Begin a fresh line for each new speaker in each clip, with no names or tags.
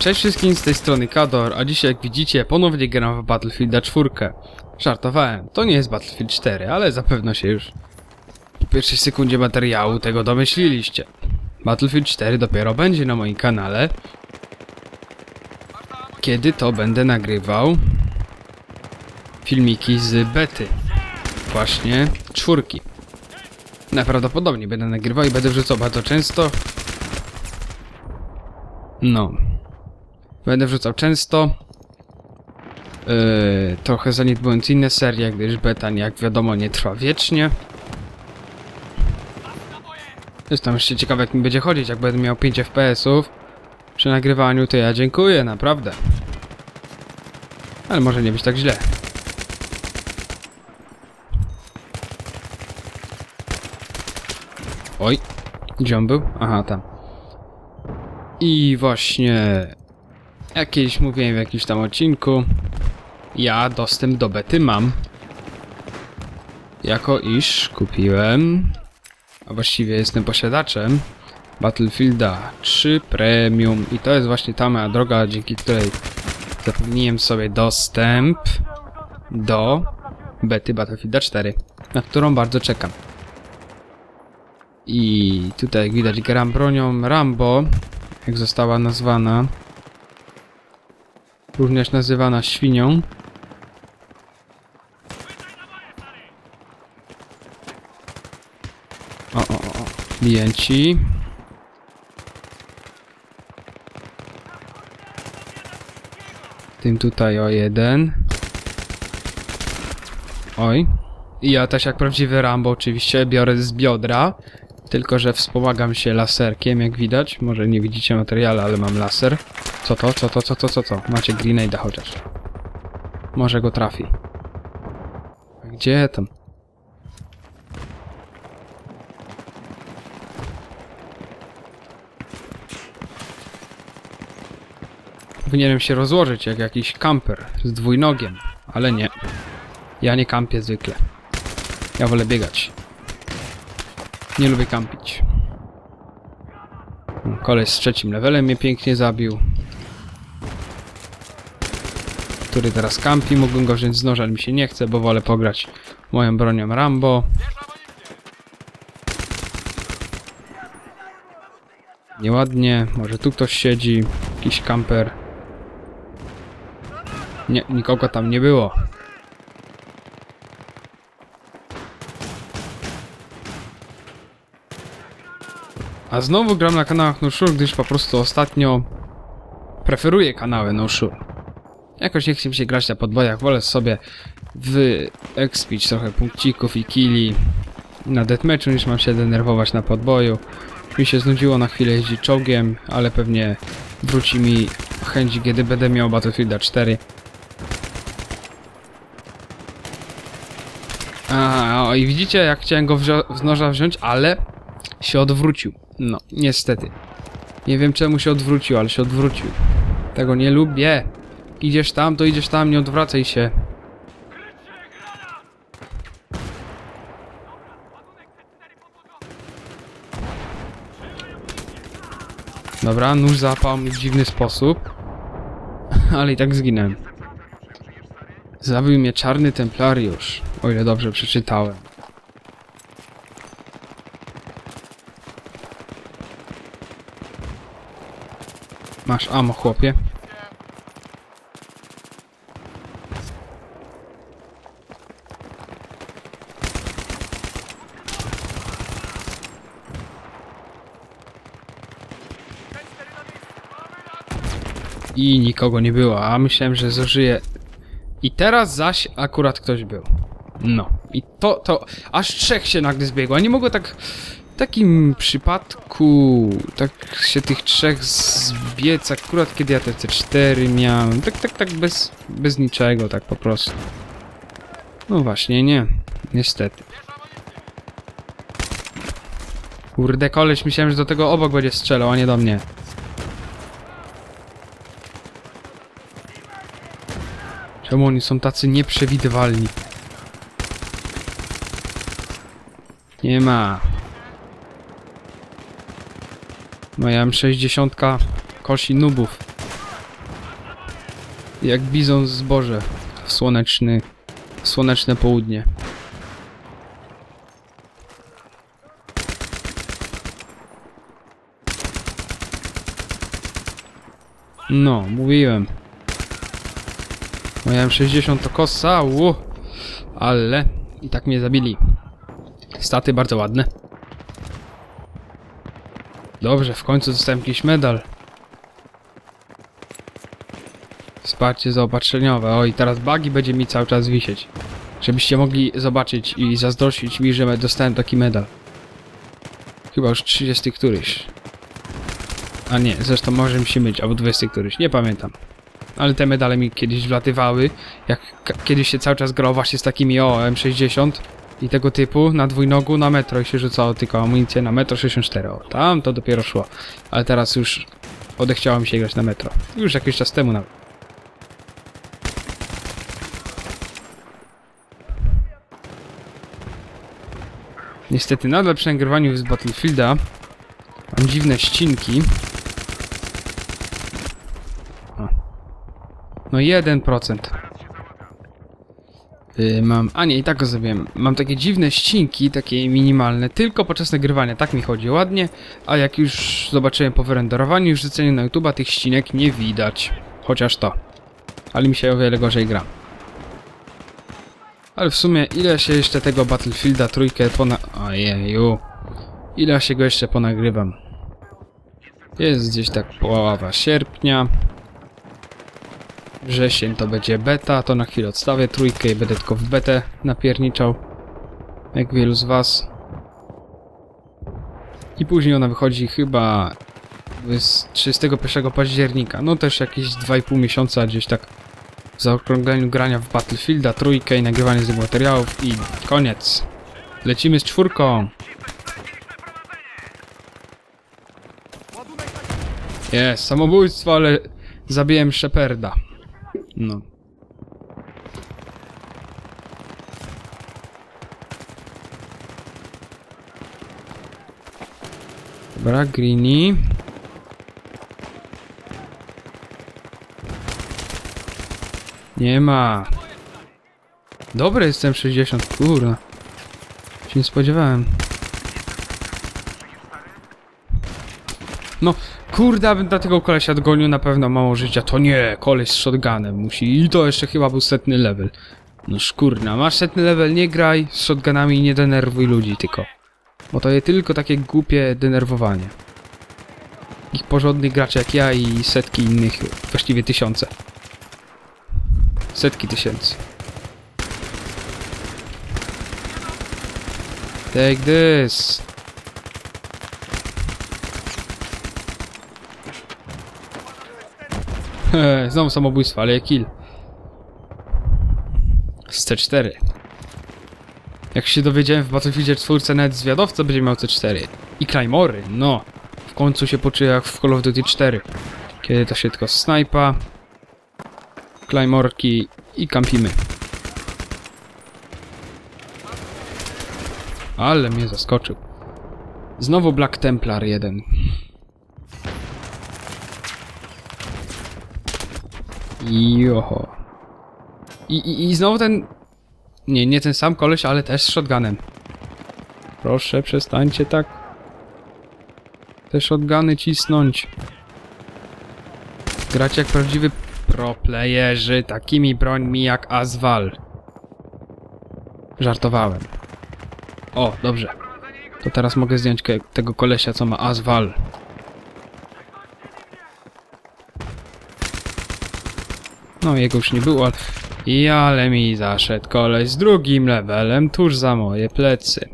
Cześć wszystkim, z tej strony Kador, a dzisiaj jak widzicie ponownie gram w Battlefielda 4. Żartowałem, to nie jest Battlefield 4, ale zapewne się już w pierwszej sekundzie materiału tego domyśliliście. Battlefield 4 dopiero będzie na moim kanale, kiedy to będę nagrywał filmiki z bety, właśnie czwórki. Najprawdopodobniej będę nagrywał i będę wrzucał bardzo często. No, Będę wrzucał często. Yy, trochę zaniedbując inne serie, gdyż beta, jak wiadomo, nie trwa wiecznie. Jestem jeszcze ciekaw, jak mi będzie chodzić, jak będę miał 5 FPS-ów przy nagrywaniu, to ja dziękuję, naprawdę. Ale może nie być tak źle. Oj, gdzie on był? Aha, tam. I właśnie jak mówiłem w jakimś tam odcinku, ja dostęp do bety mam. Jako iż kupiłem, a właściwie jestem posiadaczem Battlefielda 3 Premium i to jest właśnie ta moja droga, dzięki której zapewniłem sobie dostęp do bety Battlefielda 4, na którą bardzo czekam. I tutaj jak widać gram bronią Rambo, jak została nazwana również nazywana świnią. O, o, o, klienci. Tym tutaj o jeden. Oj. I ja też jak prawdziwy Rambo oczywiście biorę z biodra. Tylko, że wspomagam się laserkiem, jak widać. Może nie widzicie materiału, ale mam laser. Co to? Co to? Co to? Co to? Macie grenade'a chociaż. Może go trafi. Gdzie tam? Powinienem się rozłożyć jak jakiś kamper z dwójnogiem, ale nie. Ja nie kampię zwykle. Ja wolę biegać. Nie lubię kampić. Koleś z trzecim levelem mnie pięknie zabił. Który teraz kampi. Mógłbym go wziąć z noża, ale mi się nie chce, bo wolę pograć moją bronią Rambo. Nieładnie. Może tu ktoś siedzi. Jakiś kamper. Nie, nikogo tam nie było. A znowu gram na kanałach No Sure, gdyż po prostu ostatnio preferuję kanały No Sure. Jakoś nie chce mi się grać na podbojach, wolę sobie wyekspić trochę punkcików i killi na deathmatchu niż mam się denerwować na podboju. Mi się znudziło na chwilę jeździć czołgiem, ale pewnie wróci mi chęć, kiedy będę miał Battlefielda 4. A, o, i widzicie, jak chciałem go z noża wziąć, ale się odwrócił. No, niestety. Nie wiem czemu się odwrócił, ale się odwrócił. Tego nie lubię. Idziesz tam, to idziesz tam, nie odwracaj się. Dobra, nóż załapał mnie w dziwny sposób. Ale i tak zginąłem. Zabił mnie czarny templariusz, o ile dobrze przeczytałem. Masz amo, chłopie. I nikogo nie było, a myślałem, że zużyję. I teraz zaś akurat ktoś był. No. I to, to, aż trzech się nagle zbiegło. Nie mogło tak, takim przypadku, tak się tych trzech zbiec, akurat kiedy ja te C4 miałem. Tak, tak, tak, bez, bez niczego, tak po prostu. No właśnie, nie. Niestety. Kurde, koleś, myślałem, że do tego obok będzie strzelał, a nie do mnie. Czemu oni są tacy nieprzewidywalni? Nie ma. Moja M60 kosi nubów. Jak bizon zboże w słoneczny, w słoneczne południe. No, mówiłem. Moja M60 to kosa, uu, ale i tak mnie zabili. Staty bardzo ładne. Dobrze, w końcu dostałem jakiś medal. Wsparcie zaopatrzeniowe. O, i teraz bagi będzie mi cały czas wisieć. Żebyście mogli zobaczyć i zazdrościć mi, że dostałem taki medal. Chyba już 30 któryś. A nie, zresztą może mi się myć, albo 20 któryś, nie pamiętam. Ale te medale mi kiedyś wlatywały, jak kiedyś się cały czas grało właśnie z takimi o M60 i tego typu na dwójnogu na metro i się rzucało tylko amunicję na metro 64. O, tam to dopiero szło. Ale teraz już odechciało mi się grać na metro. Już jakiś czas temu nawet. Niestety nadal przy nagrywaniu z Battlefielda mam dziwne ścinki. O. No 1%. Yy, mam... A nie, i tak go zrobiłem. Mam takie dziwne ścinki, takie minimalne, tylko podczas nagrywania. Tak mi chodzi ładnie, a jak już zobaczyłem po wyrenderowaniu i wrzuceniu na YouTube'a, tych ścinek nie widać. Chociaż to. Ale mi się o wiele gorzej gra. Ale w sumie, ile się jeszcze tego Battlefielda trójkę pona... Ojeju. Ile się go jeszcze ponagrywam? Jest gdzieś tak połowa sierpnia. Wrzesień to będzie beta, to na chwilę odstawię trójkę i będę tylko w betę napierniczał. Jak wielu z was. I później ona wychodzi chyba z 31 października. No też jakieś 2,5 miesiąca gdzieś tak w zaokrągleniu grania w Battlefielda, trójkę i nagrywanie z tych materiałów i koniec. Lecimy z czwórką. Jest, samobójstwo, ale zabiłem Sheparda. No. Dobra, Greeny. Nie ma. Dobry jestem 60, kurwa. Się nie spodziewałem. No, kurde, abym dla tego kolesia dogonił na pewno mało życia. To nie, koleś z shotgunem musi. I to jeszcze chyba był setny level. No szkurna, masz setny level, nie graj z shotgunami i nie denerwuj ludzi tylko. Bo to jest tylko takie głupie denerwowanie. Ich porządnych graczy jak ja i setki innych, właściwie tysiące. Setki tysięcy. Take this. Znowu samobójstwo, ale kill. Z C4. Jak się dowiedziałem w Battlefieldzie 4 nawet zwiadowca będzie miał C4. I Claymory, no. W końcu się poczuję jak w Call of Duty 4. Kiedy to się tylko snajpa. Claymorki i kampimy. Ale mnie zaskoczył. Znowu Black Templar 1. Joho. I, i, I znowu ten... Nie, nie ten sam koleś, ale też z shotgunem. Proszę, przestańcie tak. Te shotguny cisnąć. Grać jak prawdziwy pro playerzy, takimi brońmi jak Aswal. Żartowałem. O, dobrze. To teraz mogę zdjąć tego kolesia, co ma Aswal. No, jego już nie było. I ale mi zaszedł koleś z drugim levelem tuż za moje plecy.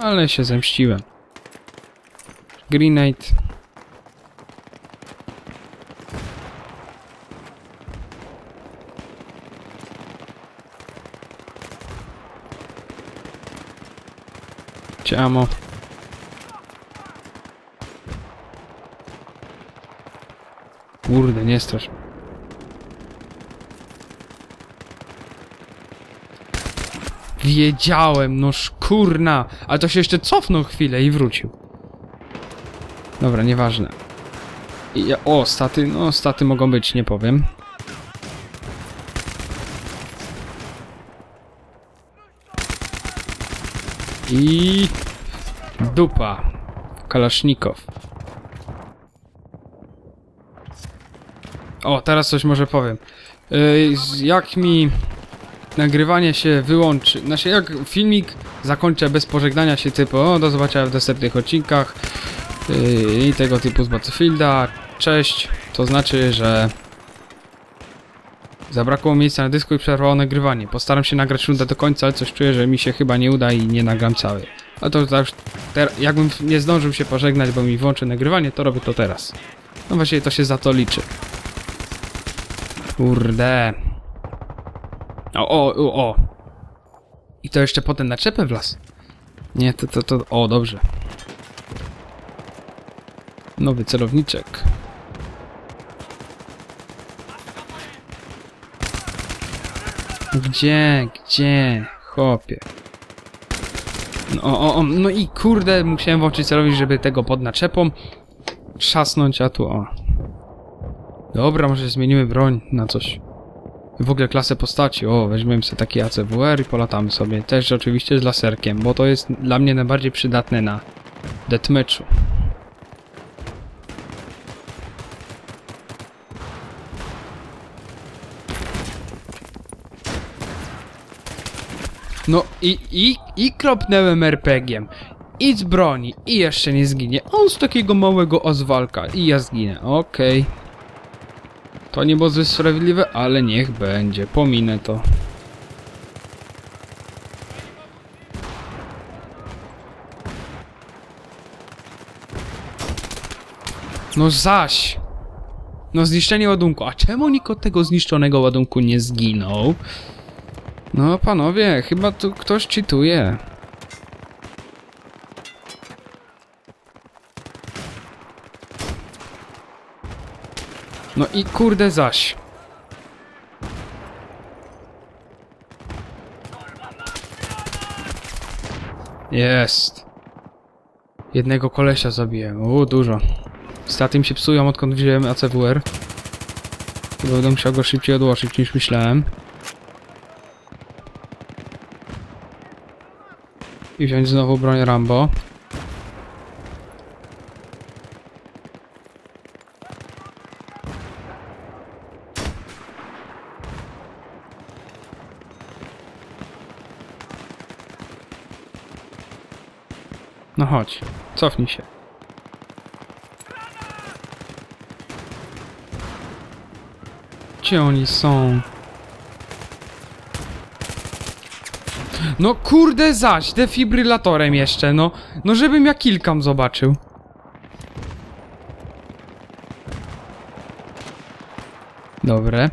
Ale się zemściłem. Grenade. Ciamo. Kurde, nie strasz. Wiedziałem, no szkurna. Ale to się jeszcze cofnął chwilę i wrócił. Dobra, nieważne. I o, staty, no staty mogą być, nie powiem. I... Dupa. Kalasznikow. O, teraz coś może powiem. Jak mi nagrywanie się wyłączy, znaczy jak filmik zakończę bez pożegnania się typu o, do zobaczenia w następnych odcinkach i tego typu z Battlefielda, cześć, to znaczy, że zabrakło miejsca na dysku i przerwało nagrywanie. Postaram się nagrać rundę do końca, ale coś czuję, że mi się chyba nie uda i nie nagram całej. A to, już ter- jakbym nie zdążył się pożegnać, bo mi włączy nagrywanie, to robię to teraz. No właśnie to się za to liczy. Kurde. O, o, o, o. I to jeszcze potem naczepę w las. Nie, to, to, to, o, dobrze. Nowy celowniczek. Gdzie, gdzie, chłopie? No, o, o, no i kurde, musiałem włączyć celownik, żeby tego pod naczepą trzasnąć, a tu o. Dobra, może zmienimy broń na coś. W ogóle klasę postaci. O, weźmiemy sobie taki ACWR i polatamy sobie. Też oczywiście z laserkiem, bo to jest dla mnie najbardziej przydatne na deathmatchu. No i, i, i kropnęłem RPG-iem. I z broni. I jeszcze nie zginie. On z takiego małego ozwalka. I ja zginę. Okej. To nie było sprawiedliwe, ale niech będzie. Pominę to. No zaś! No zniszczenie ładunku. A czemu nikt od tego zniszczonego ładunku nie zginął? No panowie, chyba tu ktoś czytuje. No i kurde zaś. Jest. Jednego kolesia zabiłem. U, dużo. Staty mi się psują odkąd wziąłem ACWR. Chyba będę musiał go szybciej odłożyć niż myślałem. I wziąć znowu broń Rambo. No chodź, cofnij się. Gdzie oni są? No kurde zaś, defibrylatorem jeszcze, no. No żebym ja kilkam zobaczył. Dobre.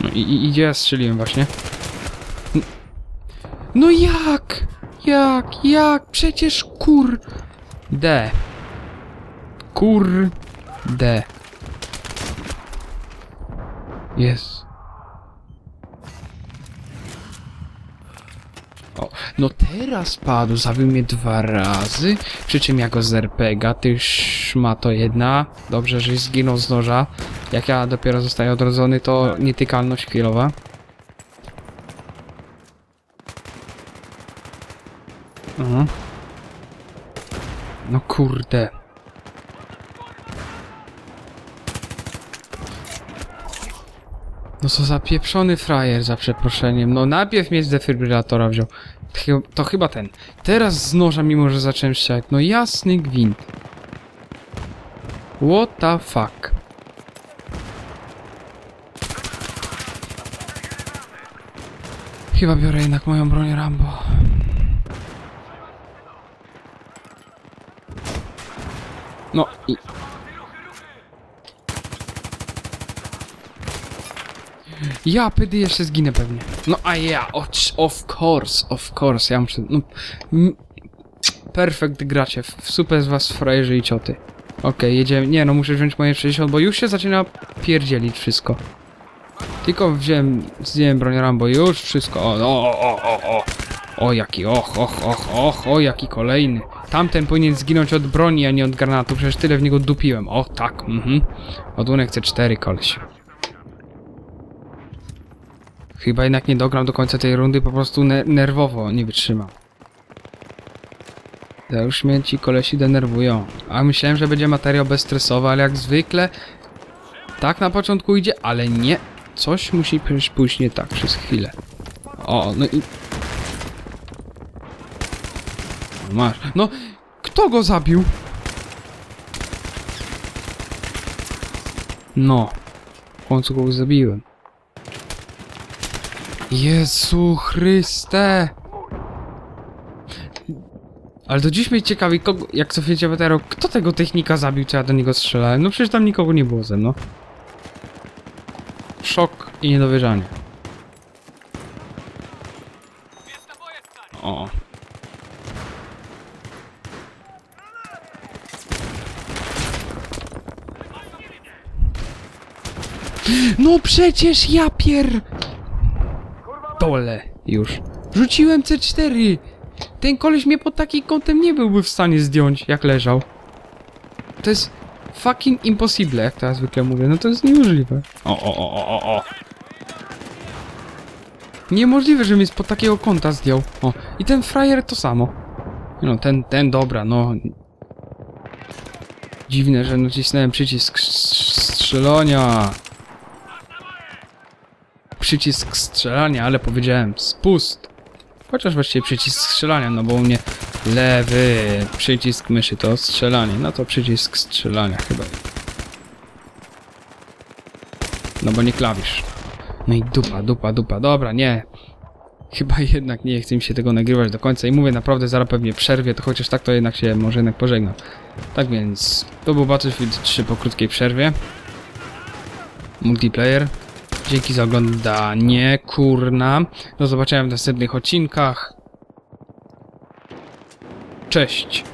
No i, i idzie, ja strzeliłem właśnie. No jak? Jak? Jak? Przecież kur... D. Kur... D. Jest. O, no teraz padł, zabił mnie dwa razy, przy czym ja go z RPGa, ty szmato jedna, dobrze, że zginął z noża, jak ja dopiero zostaję odrodzony, to nietykalność chwilowa. Aha. No kurde. No co za pieprzony frajer, za przeproszeniem. No najpierw mnie z defibrylatora wziął. To chyba ten. Teraz z noża, mimo że zacząłem strzelać. No jasny gwint. What the fuck? Chyba biorę jednak moją broń Rambo. No i... Ja pydy jeszcze zginę pewnie. No a ja, of, course, of course, ja muszę, no... Perfekt gracie, super z was frajerzy i cioty. Okej, jedziemy, nie no muszę wziąć moje 60, bo już się zaczyna pierdzielić wszystko. Tylko wziąłem, zdjąłem broń Rambo, już wszystko, o, o, o, o, o. O jaki, och, och, och, och, o jaki kolejny. Tamten powinien zginąć od broni, a nie od granatu, przecież tyle w niego dupiłem. O tak, mhm. Ładunek C4, koleś. Chyba jednak nie dogram do końca tej rundy, po prostu ne nerwowo nie wytrzymam. To już mnie ci kolesi denerwują. A myślałem, że będzie materiał bezstresowy, ale jak zwykle tak na początku idzie, ale nie. Coś musi przecież pójść nie tak przez chwilę. O, no i... Masz. No, kto go zabił? No. W końcu go zabiłem. Jezu Chryste! Ale do dziś mnie ciekawi, kogo, jak co wiecie Wetero, kto tego technika zabił, co ja do niego strzelałem? No przecież tam nikogo nie było ze mną. Szok i niedowierzanie. O. No przecież ja pier... Dole już. Rzuciłem C4. Ten koleś mnie pod takim kątem nie byłby w stanie zdjąć, jak leżał. To jest fucking impossible, jak to ja zwykle mówię. No to jest niemożliwe. O, o, o, o, o, o. Niemożliwe, że mnie spod takiego kąta zdjął. O, i ten frajer to samo. No, ten, ten, dobra, no. Dziwne, że nacisnąłem przycisk strz- strzelania. Przycisk strzelania, ale powiedziałem spust. Chociaż właściwie przycisk strzelania, no bo u mnie lewy przycisk myszy to strzelanie. No to przycisk strzelania chyba. No bo nie klawisz. No i dupa, dupa, dupa. Dobra, nie. Chyba jednak nie chce mi się tego nagrywać do końca i mówię naprawdę zaraz pewnie przerwie, to chociaż tak to jednak się może jednak pożegnam. Tak więc, to był Battlefield 3 po krótkiej przerwie. Multiplayer. Dzięki za oglądanie, kurna. Do zobaczenia w następnych odcinkach. Cześć.